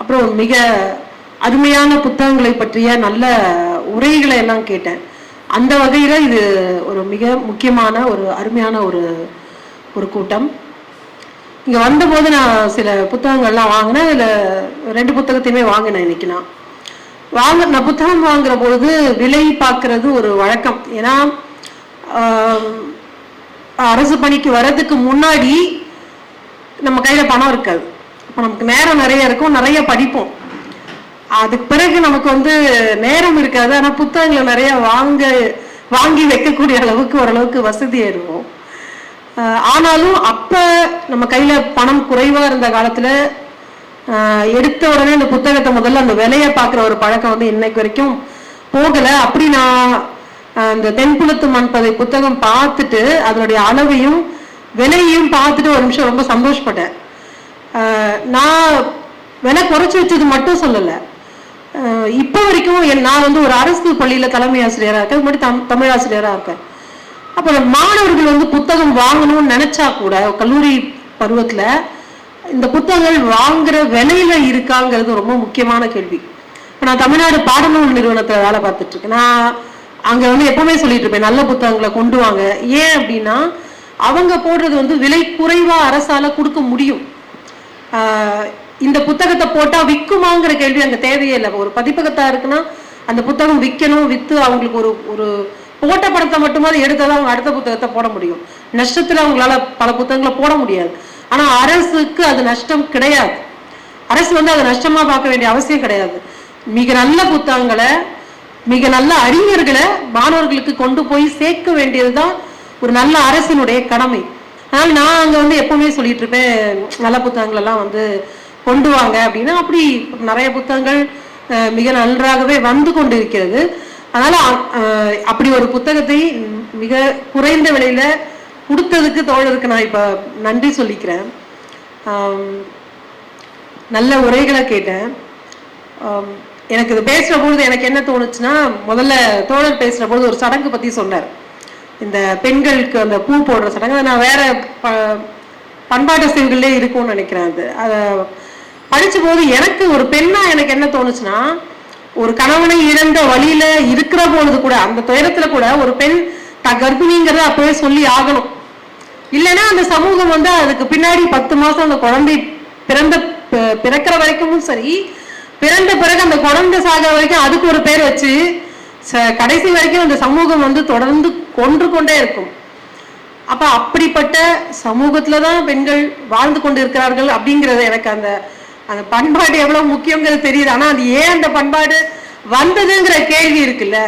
அப்புறம் மிக அருமையான புத்தகங்களை பற்றிய நல்ல உரைகளை எல்லாம் கேட்டேன். அந்த வகையில் இது ஒரு மிக முக்கியமான ஒரு அருமையான ஒரு ஒரு கூட்டம். இங்கே வந்தபோது நான் சில புத்தகங்கள்லாம் வாங்கினேன். இதில் ரெண்டு புத்தகத்தையுமே வாங்கினேன் இன்னைக்கு நான். வாங்க நான் புத்தகம் வாங்குற பொழுது விலை பார்க்கறது ஒரு வழக்கம். ஏன்னா அரசு பணிக்கு வர்றதுக்கு முன்னாடி நம்ம கையில் பணம் இருக்காது. அப்போ நமக்கு நேரம் நிறைய இருக்கும் நிறைய படிப்போம். அதுக்கு பிறகு நமக்கு வந்து நேரம் இருக்காது. ஆனால் புத்தகங்களை நிறைய வாங்க வாங்கி வைக்கக்கூடிய அளவுக்கு ஓரளவுக்கு வசதி இருக்கும். ஆனாலும் அப்போ நம்ம கையில் பணம் குறைவாக இருந்த காலத்தில் எடுத்த உடனே இந்த புத்தகத்தை முதல்ல அந்த விலையை பார்க்குற ஒரு பழக்கம் வந்து இன்னைக்கு வரைக்கும் போகலை. அப்படி நான் அந்த தென்புலத்து மண்பதை புத்தகம் பார்த்துட்டு அதனுடைய அளவையும் விலையையும் பார்த்துட்டு ஒரு நிமிஷம் ரொம்ப சந்தோஷப்பட்டேன். நான் விலை குறைச்சி வச்சது மட்டும் சொல்லலை. இப்போ வரைக்கும் என் நான் வந்து ஒரு அரசு பள்ளியில் தலைமை ஆசிரியராக இருக்கேன். முன்னாடி தம் தமிழ் ஆசிரியராக இருக்கேன். அப்போ மாணவர்கள் வந்து புத்தகம் வாங்கணும்னு நினச்சா கூட கல்லூரி பருவத்தில் இந்த புத்தகங்கள் வாங்குற விலையில இருக்காங்கிறது ரொம்ப முக்கியமான கேள்வி. இப்போ நான் தமிழ்நாடு பாடநூல் நிறுவனத்தில் வேலை பார்த்துட்டு இருக்கேன். நான் அங்கே வந்து எப்பவுமே சொல்லிட்டு இருப்பேன் நல்ல புத்தகங்களை கொண்டு வாங்க. ஏன் அப்படின்னா அவங்க போடுறது வந்து விலை குறைவாக அரசால் கொடுக்க முடியும். இந்த புத்தகத்தை போட்டால் விற்குமாங்கிற கேள்வி அங்கே தேவையே இல்லை. ஒரு பதிப்பகத்தாக இருக்குன்னா அந்த புத்தகம் விற்கணும் விற்று அவங்களுக்கு ஒரு ஒரு போட்ட படத்தை மட்டுமாவது எடுத்தால் அவங்க அடுத்த புத்தகத்தை போட முடியும். நஷ்டத்தில் அவங்களால பல புத்தகங்களை போட முடியாது. ஆனால் அரசுக்கு அது நஷ்டம் கிடையாது. அரசு வந்து அதை நஷ்டமாக பார்க்க வேண்டிய அவசியம் கிடையாது. மிக நல்ல புத்தகங்களை மிக நல்ல அறிஞர்களை மாணவர்களுக்கு கொண்டு போய் சேர்க்க வேண்டியதுதான் ஒரு நல்ல அரசினுடைய கடமை. அதனால நான் அங்கே வந்து எப்பவுமே சொல்லிட்டு இருப்பேன் நல்ல புத்தகங்கள் எல்லாம் வந்து கொண்டு வாங்க அப்படின்னா அப்படி நிறைய புத்தகங்கள் மிக நன்றாகவே வந்து கொண்டிருக்கிறது. அதனால அப்படி ஒரு புத்தகத்தை மிக குறைந்த விலையில கொடுத்ததுக்கு தோழருக்கு நான் இப்ப நன்றி சொல்லிக்கிறேன். நல்ல உரைகளை கேட்டேன். எனக்கு இது பேசுற பொழுது எனக்கு என்ன தோணுச்சுன்னா முதல்ல தோழர் பேசுற பொழுது ஒரு சடங்கு பத்தி சொன்னார். இந்த பெண்களுக்கு அந்த பூ போடுற சடங்கு அதை நான் வேற ப- பண்பாட்டு செய்திகளே இருக்கும்னு நினைக்கிறேன் அது. அதை படித்த போது எனக்கு ஒரு பெண்ணா எனக்கு என்ன தோணுச்சுன்னா ஒரு கணவனை இழந்த வழியில இருக்கிற பொழுது கூட அந்த துயரத்துல கூட ஒரு பெண் த கர்ப்பிணிங்கிறத அப்பவே சொல்லி ஆகணும். இல்லைன்னா அந்த சமூகம் வந்து அதுக்கு பின்னாடி பத்து மாசம் அந்த குழந்தை பிறந்த பிறக்கிற வரைக்கும் சரி பிறந்த பிறகு அந்த குழந்தை சாகிற வரைக்கும் அதுக்கு ஒரு பேர் வச்சு கடைசி வரைக்கும் அந்த சமூகம் வந்து தொடர்ந்து கொன்று கொண்டே இருக்கும். அப்ப அப்படிப்பட்ட சமூகத்துல தான் பெண்கள் வாழ்ந்து கொண்டு இருக்கிறார்கள் அப்படிங்கிறது எனக்கு அந்த அந்த பண்பாடு எவ்வளவு முக்கியங்கிறது தெரியுது. ஆனா அது ஏன் அந்த பண்பாடு வந்ததுங்கிற கேள்வி இருக்குல்ல.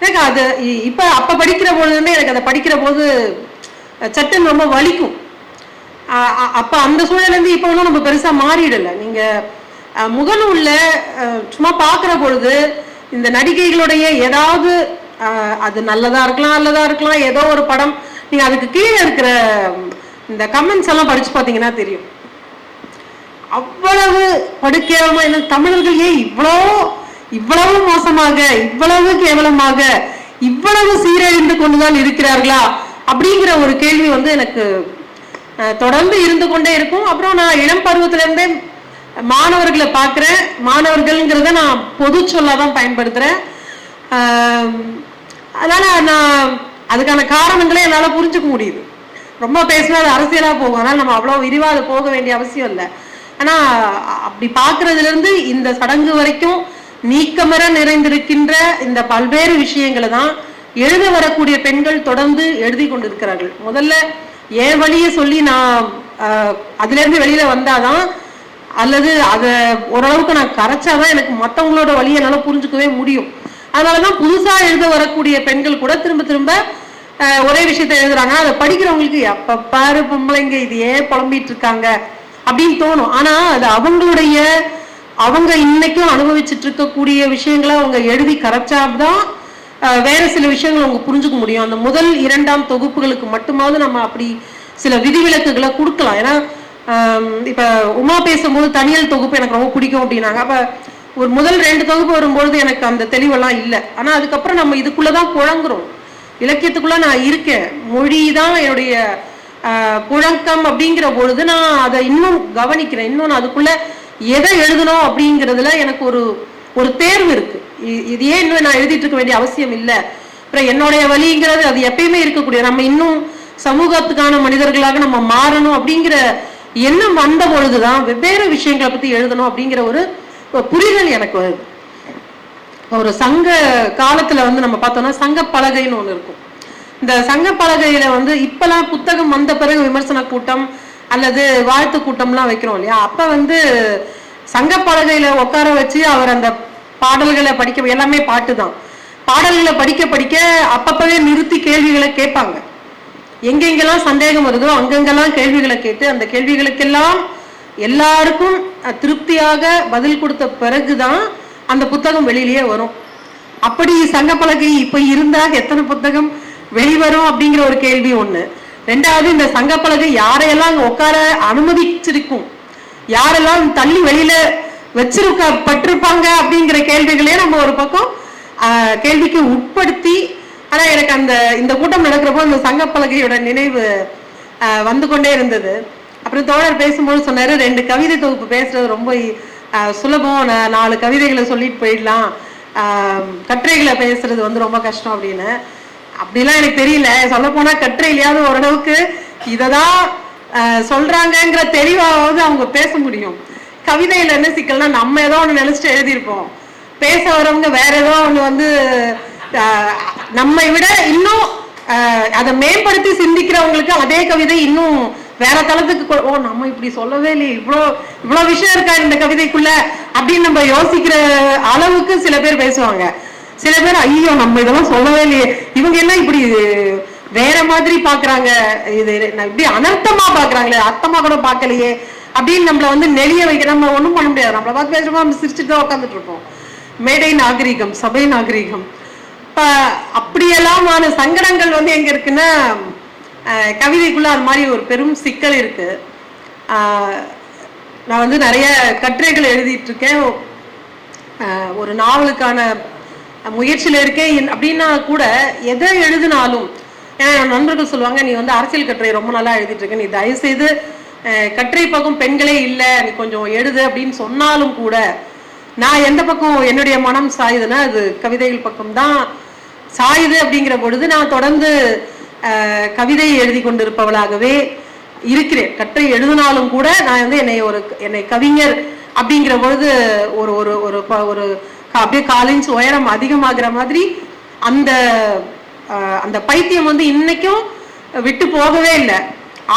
எனக்கு அது இ- இப்ப அப்ப படிக்கிற பொழுதுமே எனக்கு அதை படிக்கிற போது சட்டம் ரொம்ப வலிக்கும். அப்ப அந்த சூழல இருந்து இப்ப ஒன்றும் நம்ம பெருசா மாறிடல. நீங்க முகநூல்ல சும்மா பாக்குற பொழுது இந்த நடிகைகளுடைய ஏதாவது அது நல்லதா இருக்கலாம் நல்லதா இருக்கலாம் ஏதோ ஒரு படம். நீங்க அதுக்கு கீழே இருக்கிற இந்த கமெண்ட்ஸ் எல்லாம் படிச்சு பாத்தீங்கன்னா தெரியும். அவ்வளவு படுக்கேவலமா என்ன தமிழர்கள் ஏன் இவ்வளோ இவ்வளவு மோசமாக இவ்வளவு கேவலமாக இவ்வளவு சீரழிந்து கொண்டுதான் இருக்கிறார்களா? அப்படிங்கிற ஒரு கேள்வி வந்து எனக்கு தொடர்ந்து இருந்து கொண்டே இருக்கும். அப்புறம் நான் இளம் பருவத்திலிருந்தே மாணவர்களை பார்க்குறேன். மாணவர்கள்ங்கிறத நான் பொது சொல்லா தான் பயன்படுத்துகிறேன் அதனால் நான் அதுக்கான காரணங்களே என்னால் புரிஞ்சுக்க முடியுது. ரொம்ப பேசினா அது அரசியலாக போகும். ஆனால் நம்ம அவ்வளோ விரிவாக அது போக வேண்டிய அவசியம் இல்லை. ஆனால் அப்படி பார்க்குறதுலேருந்து இந்த சடங்கு வரைக்கும் நீக்கமர நிறைந்திருக்கின்ற இந்த பல்வேறு விஷயங்களை தான் எழுத வரக்கூடிய பெண்கள் தொடர்ந்து எழுதி கொண்டிருக்கிறார்கள். முதல்ல என் வழியை சொல்லி நான் அதுலேருந்து வெளியில் வந்தாதான் அல்லது அதை ஓரளவுக்கு நான் கரைச்சாதான் எனக்கு மற்றவங்களோட வழியை என்னால் புரிஞ்சுக்கவே முடியும். அதனாலதான் புதுசா எழுத வரக்கூடிய பெண்கள் கூட திரும்ப திரும்ப ஒரே விஷயத்த எழுதுறாங்க. அதை படிக்கிறவங்களுக்கு எப்ப பாரு பொம்பளைங்க இது ஏன் புலம்பிட்டு இருக்காங்க? அப்படின்னு தோணும். ஆனா அது அவங்களுடைய அவங்க இன்னைக்கும் அனுபவிச்சுட்டு இருக்கக்கூடிய விஷயங்களை அவங்க எழுதி கரைச்சாதான் வேற சில விஷயங்கள் அவங்க புரிஞ்சுக்க முடியும். அந்த முதல் இரண்டாம் தொகுப்புகளுக்கு மட்டுமாவது நம்ம அப்படி சில விதிவிலக்குகளை கொடுக்கலாம். ஏன்னா இப்போ உமா பேசும்போது தனியல் தொகுப்பு எனக்கு ரொம்ப பிடிக்கும் அப்படின்னாங்க. அப்போ ஒரு முதல் ரெண்டு தொகுப்பு வரும்பொழுது எனக்கு அந்த தெளிவெல்லாம் இல்லை. ஆனால் அதுக்கப்புறம் நம்ம இதுக்குள்ளதான் குழங்குறோம் இலக்கியத்துக்குள்ள நான் இருக்கேன். மொழி தான் என்னுடைய ஆஹ், புழக்கம் அப்படிங்கிற பொழுது நான் அதை இன்னும் கவனிக்கிறேன். இன்னும் நான் அதுக்குள்ள எதை எழுதணும் அப்படிங்கிறதுல எனக்கு ஒரு ஒரு தேர்வு இருக்கு. இது ஏன் இன்னும் நான் எழுதிட்டு இருக்க வேண்டிய அவசியம் இல்லை. அப்புறம் என்னுடைய வழிங்கிறது அது எப்பயுமே இருக்கக்கூடிய நம்ம இன்னும் சமூகத்துக்கான மனிதர்களாக நம்ம மாறணும் அப்படிங்கிற எண்ணம் வந்த பொழுதுதான் வெவ்வேறு விஷயங்களை பத்தி எழுதணும் அப்படிங்கிற ஒரு புரிதல் எனக்கு வருது. ஒரு சங்க காலத்துல வந்து நம்ம பார்த்தோம்னா சங்க பலகைன்னு ஒண்ணு இருக்கும். இந்த சங்க பலகையில வந்து இப்பெல்லாம் புத்தகம் வந்த பிறகு விமர்சன கூட்டம் அல்லது வாழ்த்து கூட்டம்லாம் வைக்கிறோம் இல்லையா? அப்ப வந்து சங்க பலகையில உட்கார வச்சு அவர் அந்த பாடல்களை படிக்க எல்லாமே பாட்டு தான் பாடல்களை படிக்க படிக்க அப்பப்பவே நிறுத்தி கேள்விகளை கேட்பாங்க. எங்கெங்கெல்லாம் சந்தேகம் வருதோ அங்கங்கெல்லாம் கேள்விகளை கேட்டு அந்த கேள்விகளுக்கெல்லாம் எல்லாருக்கும் திருப்தியாக பதில் கொடுத்த பிறகுதான் அந்த புத்தகம் வெளியிலேயே வரும். அப்படி சங்கப்பலகை இப்ப இருந்தா எத்தனை புத்தகம் வெளிவரும் அப்படிங்கிற ஒரு கேள்வி ஒண்ணு. ரெண்டாவது இந்த சங்கப்பலகை யாரையெல்லாம் உட்கார அனுமதிச்சிருக்கும்? யாரெல்லாம் தள்ளி வெளியில வச்சிருக்க பட்டிருப்பாங்க அப்படிங்கிற கேள்விகளே நம்ம ஒரு பக்கம் கேள்விக்கு உட்படுத்தி ஆனா எனக்கு அந்த இந்த கூட்டம் நடக்கிறப்போ அந்த சங்கப்பலகையோட நினைவு வந்து கொண்டே இருந்தது. அப்புறம் தோழர் பேசும்போது சொன்னாரு ரெண்டு கவிதை தொகுப்பு பேசுறது ரொம்ப சுலபம். நாலு கவிதைகளை சொல்லிட்டு போயிடலாம். கட்டுரைகளை பேசுறது வந்து ரொம்ப கஷ்டம் அப்படின்னு. அப்படிலாம் எனக்கு தெரியல. சொல்ல போனா கட்டுரையிலையாவது ஓரளவுக்கு இததான் தான் சொல்றாங்கங்கிற தெளிவாவது அவங்க பேச முடியும். கவிதையில என்ன சிக்கல்னா நம்ம ஏதோ ஒன்று நினைச்சிட்டு எழுதியிருப்போம். பேச வரவங்க வேற ஏதோ ஒன்று வந்து நம்மை விட இன்னும் ஆஹ், அதை மேம்படுத்தி சிந்திக்கிறவங்களுக்கு அதே கவிதை இன்னும் வேற தளத்துக்கு ஓ நம்ம இப்படி சொல்லவே இல்லையே. இவ்வளோ இவ்வளோ விஷயம் இருக்கா இந்த கவிதைக்குள்ள? அப்படின்னு நம்ம யோசிக்கிற அளவுக்கு சில பேர் பேசுவாங்க. சில பேர் ஐயோ நம்ம இதெல்லாம் சொல்லவே இல்லையே. இவங்க என்ன இப்படி வேற மாதிரி பாக்குறாங்க? இது இப்படி அனர்த்தமா பாக்குறாங்களே அர்த்தமா கூட பார்க்கலையே அப்படின்னு நம்மள வந்து நெளிய வைக்க நம்ம ஒண்ணும் பண்ண முடியாது. நம்மளை பார்த்து பேசுறோம்? நம்ம சிரிச்சுட்டு தான் உட்காந்துட்டு இருப்போம். மேடை நாகரிகம் சபை நாகரிகம். இப்போ அப்படியெல்லாமான சங்கடங்கள் வந்து எங்கே இருக்குன்னா கவிதைக்குள்ளே கவிதைக்குள்ள அது மாதிரி ஒரு பெரும் சிக்கல் இருக்கு. நான் வந்து நிறைய கட்டுரைகள் எழுதிட்டு இருக்கேன். ஒரு நாவலுக்கான முயற்சியில் இருக்கேன். என்- அப்படின்னா கூட எதை எழுதினாலும் ஏன்னா என் நண்பர்கள் சொல்லுவாங்க நீ வந்து அரசியல் கட்டுரை ரொம்ப நல்லா எழுதிட்டு இருக்க. நீ தயவுசெய்து கட்டுரை பக்கம் பெண்களே இல்லை. நீ கொஞ்சம் எழுது அப்படின்னு சொன்னாலும் கூட நான் எந்த பக்கம் என்னுடைய மனம் சாயுதுன்னா அது கவிதைகள் பக்கம் தான் சாயுது அப்படிங்கிற பொழுது நான் தொடர்ந்து அஹ், கவிதை எழுதி கொண்டிருப்பவளாகவே இருக்கிறேன். கட்டுரை எழுதினாலும் கூட நான் வந்து என்னை ஒரு என்னை கவிஞர் அப்படிங்கிற பொழுது ஒரு ஒரு ஒரு ப- ஒரு அப்படியே காலின்ஸ் உயரம் அதிகமாகிற மாதிரி அந்த அந்த பைத்தியம் வந்து இன்னைக்கும் விட்டு போகவே இல்லை.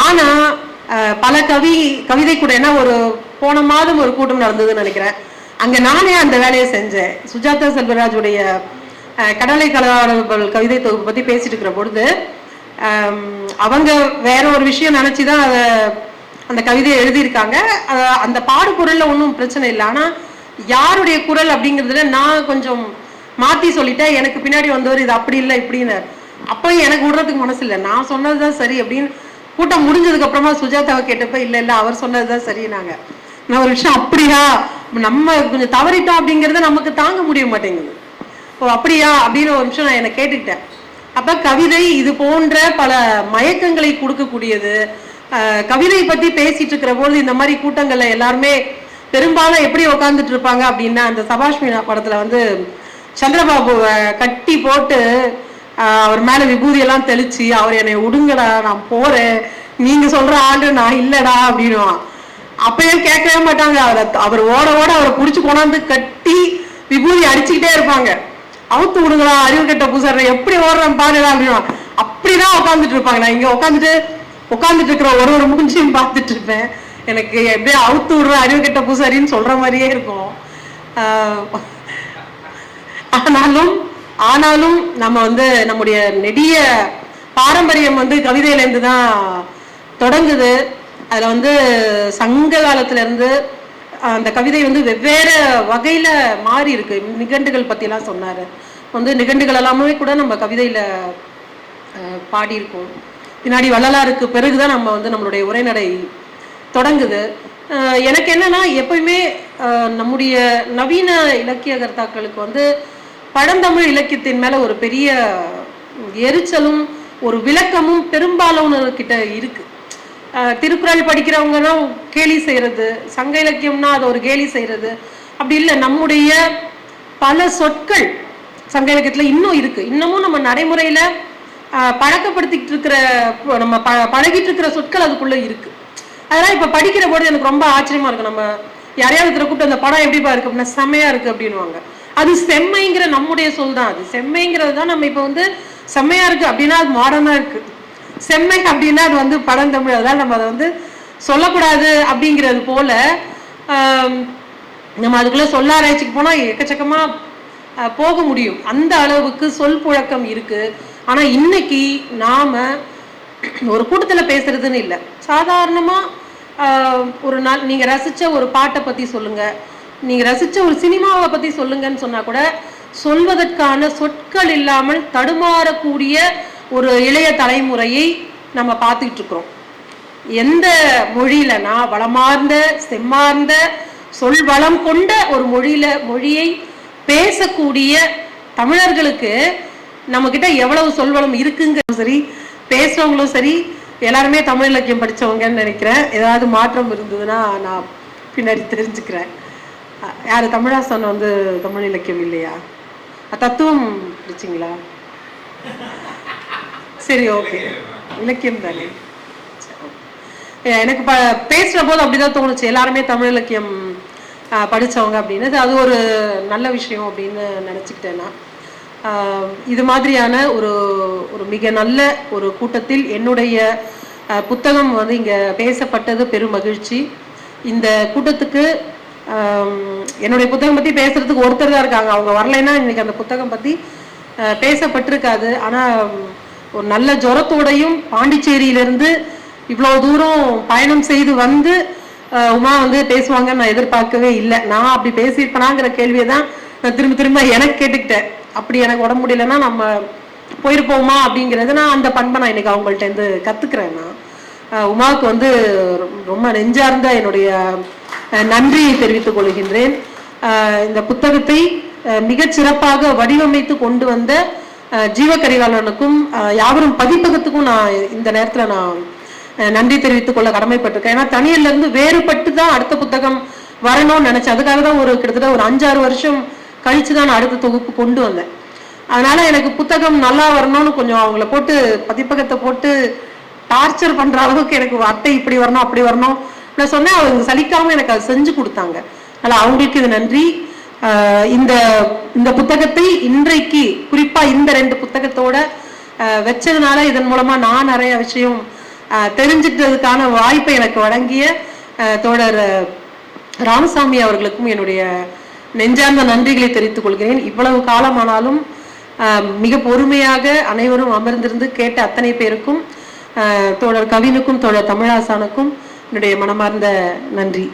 ஆனா பல கவி கவிதை கூட என்ன ஒரு போன மாதம் ஒரு கூட்டம் நடந்ததுன்னு நினைக்கிறேன். அங்க நானே அந்த வேலையை செஞ்சேன். சுஜாதா செல்வராஜுடைய கடலை கலவாரர்கள் கவிதை தொகுப்பு பற்றி பேசிட்டு இருக்கிற பொழுது அவங்க வேற ஒரு விஷயம் நினச்சி தான் அதை அந்த கவிதையை எழுதியிருக்காங்க. அந்த பாடுபொருள்ல ஒன்றும் பிரச்சனை இல்லை. ஆனால் யாருடைய குரல் அப்படிங்கிறதுல நான் கொஞ்சம் மாற்றி சொல்லிட்டேன். எனக்கு பின்னாடி வந்தவர் இது அப்படி இல்லை இப்படின்னு. அப்போ எனக்கு விடுறதுக்கு மனசு இல்லை. நான் சொன்னது தான் சரி அப்படின்னு கூட்டம் முடிஞ்சதுக்கு அப்புறமா சுஜாதாவை கேட்டப்ப இல்லை இல்லை அவர் சொன்னதுதான் சரினாங்க நான் ஒரு விஷயம் அப்படியா? நம்ம கொஞ்சம் தவறிட்டோம் அப்படிங்கிறத நமக்கு தாங்க முடிய மாட்டேங்குது. ஓ அப்படியா? அப்படின்னு ஒரு நிமிஷம் நான் என்ன கேட்டுக்கிட்டேன். அப்ப கவிதை இது போன்ற பல மயக்கங்களை கொடுக்கக்கூடியது. கவிதை பத்தி பேசிட்டு இருக்கிற போது இந்த மாதிரி கூட்டங்கள்ல எல்லாருமே பெரும்பாலும் எப்படி உக்காந்துட்டு இருப்பாங்க அப்படின்னா அந்த சபாஷ் மீனா படத்துல வந்து சந்திரபாபுவை கட்டி போட்டு அவர் மேல விபூதி எல்லாம் தெளிச்சு அவர் என்னை விடுங்கடா நான் போறேன். நீங்க சொல்ற ஆளு நான் இல்லடா அப்படின்வான் அப்பயும் கேட்கவே மாட்டாங்க. அவரை அவர் ஓட ஓட அவரை புடிச்சு கொண்டாந்து கட்டி விபூதி அடிச்சுக்கிட்டே இருப்பாங்க. அவுத்து விடுங்களா அறிவு கெட்ட பூசாரி எப்படி ஓடுறேன் பாருடா அப்படின்னா. அப்படிதான் உட்காந்துட்டு இருப்பாங்க. நான் இங்க உட்காந்துட்டு உட்காந்துட்டு இருக்கிற ஒரு ஒரு மூஞ்சியும் பார்த்துட்டு இருப்பேன். எனக்கு எப்படியே அவுத்து விடுற அறிவு கெட்ட பூசாரின்னு சொல்ற மாதிரியே இருக்கும். ஆனாலும் ஆனாலும் நம்ம வந்து நம்முடைய நெடிய பாரம்பரியம் வந்து கவிதையிலேருந்து தான் தொடங்குது. அதில் வந்து சங்க காலத்துலேருந்து அந்த கவிதை வந்து வெவ்வேறு வகையில் மாறி இருக்கு. நிகண்டுகள் பற்றிலாம் சொன்னார். வந்து நிகண்டுகள் எல்லாமே கூட நம்ம கவிதையில் பாடியிருக்கோம். பின்னாடி வள்ளலாருக்கு பிறகுதான் நம்ம வந்து நம்மளுடைய உரைநடை தொடங்குது. எனக்கு என்னன்னா எப்பயுமே நம்முடைய நவீன இலக்கிய கர்த்தாக்களுக்கு வந்து பழந்தமிழ் இலக்கியத்தின் மேலே ஒரு பெரிய எரிச்சலும் ஒரு விளக்கமும் பெரும்பாலானவர்கிட்ட இருக்குது திருக்குறள் படிக்கிறவங்க தான் கேலி செய்யறது சங்க இலக்கியம்னா அது ஒரு கேலி செய்கிறது அப்படி இல்லை நம்முடைய பல சொற்கள் சங்க இலக்கியத்தில் இன்னும் இருக்குது இன்னமும் நம்ம நடைமுறையில் பழக்கப்படுத்திக்கிட்டு இருக்கிற நம்ம ப பழகிட்டு இருக்கிற சொற்கள் அதுக்குள்ளே இருக்குது அதெல்லாம் இப்போ படிக்கிற போது எனக்கு ரொம்ப ஆச்சரியமாக இருக்குது நம்ம யாரையாவது ஒருத்தரை கூப்பிட்டு அந்த படம் எப்படிப்பா இருக்கு அப்படின்னா செம்மையாக இருக்குது அப்படின்னுவாங்க. அது செம்மைங்கிற நம்முடைய சொல் தான். அது செம்மைங்கிறது தான் நம்ம இப்போ வந்து செம்மையாக இருக்குது அப்படின்னா அது மாடர்னாக இருக்குது செம்மை அப்படின்னா அது வந்து பழந்தமிழ் அதெல்லாம் நம்ம அதை வந்து சொல்லக்கூடாது அப்படிங்கிறது போல நம்ம அதுக்குள்ள சொல்ல ஆராய்ச்சிக்கு போனால் எக்கச்சக்கமாக போக முடியும். அந்த அளவுக்கு சொல் புழக்கம் இருக்கு. ஆனால் இன்னைக்கு நாம ஒரு கூட்டத்தில் பேசுறதுன்னு இல்லை. சாதாரணமாக ஒரு நாள் நீங்கள் ரசித்த ஒரு பாட்டை பற்றி சொல்லுங்க. நீங்கள் ரசித்த ஒரு சினிமாவை பற்றி சொல்லுங்கன்னு சொன்னால் கூட சொல்வதற்கான சொற்கள் இல்லாமல் தடுமாறக்கூடிய ஒரு இளைய தலைமுறையை நம்ம பார்த்துக்கிட்டு இருக்கிறோம். எந்த மொழியிலனா வளமார்ந்த செம்மார்ந்த சொல் வளம் கொண்ட ஒரு மொழியில மொழியை பேசக்கூடிய தமிழர்களுக்கு நம்ம கிட்ட எவ்வளவு சொல்வளம் இருக்குங்கிறது சரி பேசுறவங்களும் சரி எல்லாருமே தமிழ் இலக்கியம் படிச்சவங்கன்னு நினைக்கிறேன். ஏதாவது மாற்றம் இருந்ததுன்னா நான் பின்னாடி தெரிஞ்சுக்கிறேன். யார் தமிழாசன் வந்து தமிழ் இலக்கியம் இல்லையா? தத்துவம் படிச்சிங்களா? சரி ஓகே இலக்கியம் தானே? எனக்கு ப பேசுற போது அப்படிதான் தோணுச்சு. எல்லாருமே தமிழ் இலக்கியம் படித்தவங்க அப்படின்னு. அது ஒரு நல்ல விஷயம் அப்படின்னு நினச்சிக்கிட்டேன் நான். இது மாதிரியான ஒரு ஒரு மிக நல்ல ஒரு கூட்டத்தில் என்னுடைய புத்தகம் வந்து இங்கே பேசப்பட்டது பெரும் மகிழ்ச்சி. இந்த கூட்டத்துக்கு என்னுடைய புத்தகம் பற்றி பேசுறதுக்கு ஒருத்தர் தான் இருக்காங்க. அவங்க வரலைன்னா இன்னைக்கு அந்த புத்தகம் பற்றி பேசப்பட்டிருக்காது. ஆனால் ஒரு நல்ல ஜுரத்தோடையும் பாண்டிச்சேரியிலிருந்து இவ்வளோ தூரம் பயணம் செய்து வந்து உமா வந்து பேசுவாங்கன்னு நான் எதிர்பார்க்கவே இல்லை. நான் அப்படி பேசியிருப்பேனாங்கிற கேள்வியை தான் நான் திரும்ப திரும்ப எனக்கு கேட்டுக்கிட்டேன். அப்படி எனக்கு உடம்பு முடியலன்னா நம்ம போயிருப்போமா அப்படிங்கிறது நான் அந்த பண்பை நான் இன்னைக்கு அவங்கள்ட்ட இருந்து நான். உமாவுக்கு வந்து ரொம்ப நெஞ்சார்ந்த என்னுடைய நன்றியை தெரிவித்துக் கொள்கின்றேன். இந்த புத்தகத்தை அஹ், மிகச் சிறப்பாக வடிவமைத்து கொண்டு வந்த ஜீவக்கரிகாலனுக்கும் யாவரும் பதிப்பகத்துக்கும் நான் இந்த நேரத்தில் நான் நன்றி தெரிவித்துக் கொள்ள கடமைப்பட்டிருக்கேன். ஏன்னா தனியிலிருந்து வேறுபட்டு தான் அடுத்த புத்தகம் வரணும்னு நினைச்சேன். அதுக்காக தான் ஒரு கிட்டத்தட்ட ஒரு அஞ்சாறு வருஷம் கழிச்சு தான் நான் அடுத்த தொகுப்பு கொண்டு வந்தேன். அதனால எனக்கு புத்தகம் நல்லா வரணும்னு கொஞ்சம் அவங்கள போட்டு பதிப்பகத்தை போட்டு டார்ச்சர் பண்ற அளவுக்கு எனக்கு அட்டை இப்படி வரணும் அப்படி வரணும். நான் சொன்னேன் அவங்க சலிக்காம எனக்கு அதை செஞ்சு கொடுத்தாங்க. அதனால அவங்களுக்கு இது நன்றி. இந்த இந்த புத்தகத்தை இன்றைக்கு குறிப்பாக இந்த ரெண்டு புத்தகத்தோட வச்சதுனால இதன் மூலமாக நான் நிறைய விஷயம் தெரிஞ்சுக்கிறதுக்கான வாய்ப்பை எனக்கு வழங்கிய தோழர் ராமசாமி அவர்களுக்கும் என்னுடைய நெஞ்சார்ந்த நன்றிகளை தெரிவித்துக் கொள்கிறேன். இவ்வளவு காலமானாலும் மிக பொறுமையாக அனைவரும் அமர்ந்திருந்து கேட்ட அத்தனை பேருக்கும் தோழர் கவினுக்கும் தோழர் தமிழாசானுக்கும் என்னுடைய மனமார்ந்த நன்றி.